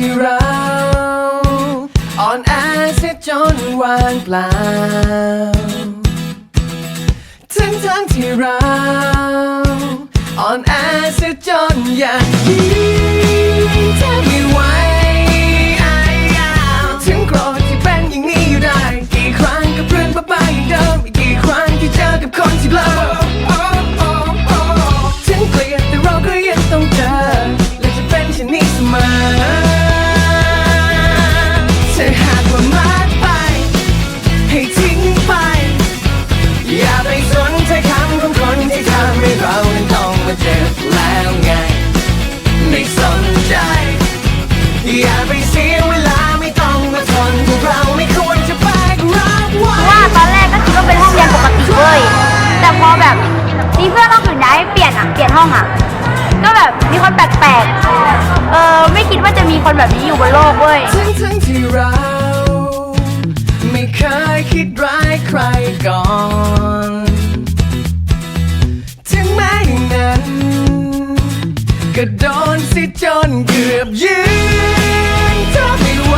ที่เราอ่อนแอเสียจนวางเปล่าทั้งทั้งที่เราอ่อนแอเสียจนอยากยืนแทบไม่ไหวถึงโกรธที่เป็นอย่างนี้อยู่ได้ กี่ครั้งกับเรื่องบ้าๆอย่างเดิมอีกกี่ครั้งที่เจอกับคนที่เบลอถึงเกลียดแต่เราก็ยังต้องเจอและจะเป็นเช่นนี้เสมอ ก เออไม่คิดว่าจะมีคนแบบนี้อยู่บนโลกเว้ย ทั้งทั้งๆที่เรา ไม่เคยคิดร้ายใครก่อน ถึงแม้อย่างนั้น ก็โดนสิจนเกือบยืนเธอไม่ไหว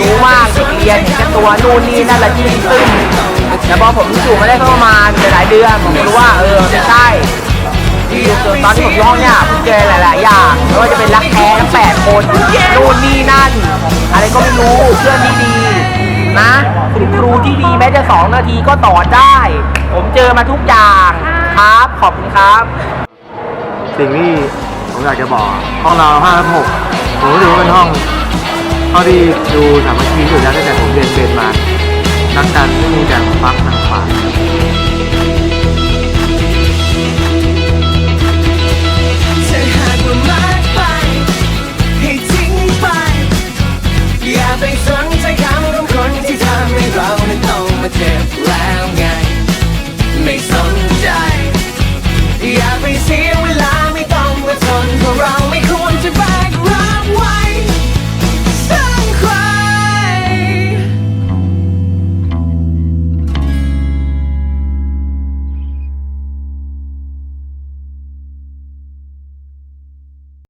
รู้มากเด็กเรียนเห็นแค่ตัวนู่นนี่นั่นละที่ตึ้งแต่พอผมอยู่มาได้ก็ประมาณหลายเดือนผมก็รู้ว่าเออไม่ใช่อยู่ตอนที่ผมอยู่ห้องเนี้ยผมเจอหลายๆอย่างไม่ว่าจะเป็นรักแท้ทั้งแปดคนนู่นนี่นั่น อะไรก็ไม่รู้เพื่อนดีๆนะคุณครูที่ดีแม้จะสองนาทีก็ต่อได้ ผมเจอมาทุกอย่างครับขอบคุณครับ สิ่งที่ผมอยากจะบอกห้องเราห้าทับหกผมรู้สึกว่าเป็นห้อง ข้อดีดูสามัคคีสุดยอดตั้งแต่ผมเรียนเบนมา นักการที่มีแต่ฟักทางขวาอย่าไปสนใจคำของคนที่ทำให้เรานั้ต้องมาเจ็บแล้ว